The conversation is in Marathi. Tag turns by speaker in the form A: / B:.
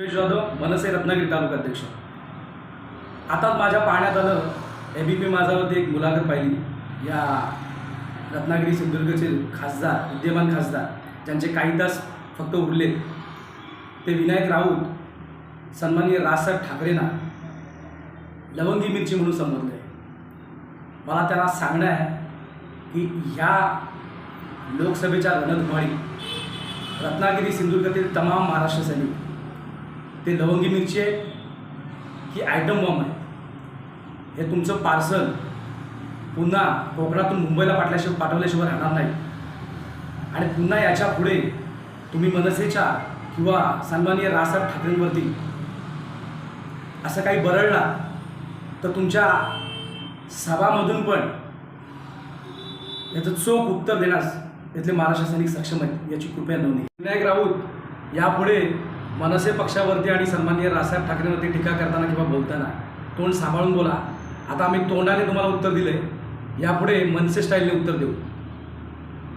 A: सुरेश जाधव मनसे रत्नागिरी तालुका अध्यक्ष. आता माझ्या पाहण्यात आलं ए बी पी माझावरती एक मुलाखत पाहिली. या रत्नागिरी सिंधुदुर्गचे खासदार विद्यमान खासदार ज्यांचे काही तास फक्त उरले. ते विनायक राऊत सन्माननीय राजसाहेब ठाकरेंना लवंगी मिरची म्हणून संबोधले. मला त्यांना सांगणं आहे की ह्या लोकसभेच्या रणधुमाळी रत्नागिरी सिंधुदुर्गातील तमाम महाराष्ट्र सैनिक ते लवंगी मिरची आहे की आयटम बॉम्ब आहे. हे तुमचं पार्सल पुन्हा कोकणातून मुंबईला पाठल्याशिवाय पाठवल्याशिवाय राहणार नाही. आणि पुन्हा याच्यापुढे तुम्ही मनसेच्या किंवा सन्माननीय राजसाहेब ठाकरेंवरती असं काही बरळला तर तुमच्या सभामधून पण याचं चोख उत्तर देण्यास इथले महाराष्ट्र सैनिक सक्षम आहेत याची कृपया नोंदणी विनायक राऊत यापुढे मनसे पक्षावरती आणि सन्माननीय राजसाहेब ठाकरेंवरती टीका करताना किंवा बोलताना तोंड सांभाळून बोला. आता आम्ही तोंडाने तुम्हाला उत्तर दिलं आहे यापुढे मनसे स्टाईलने उत्तर देऊ.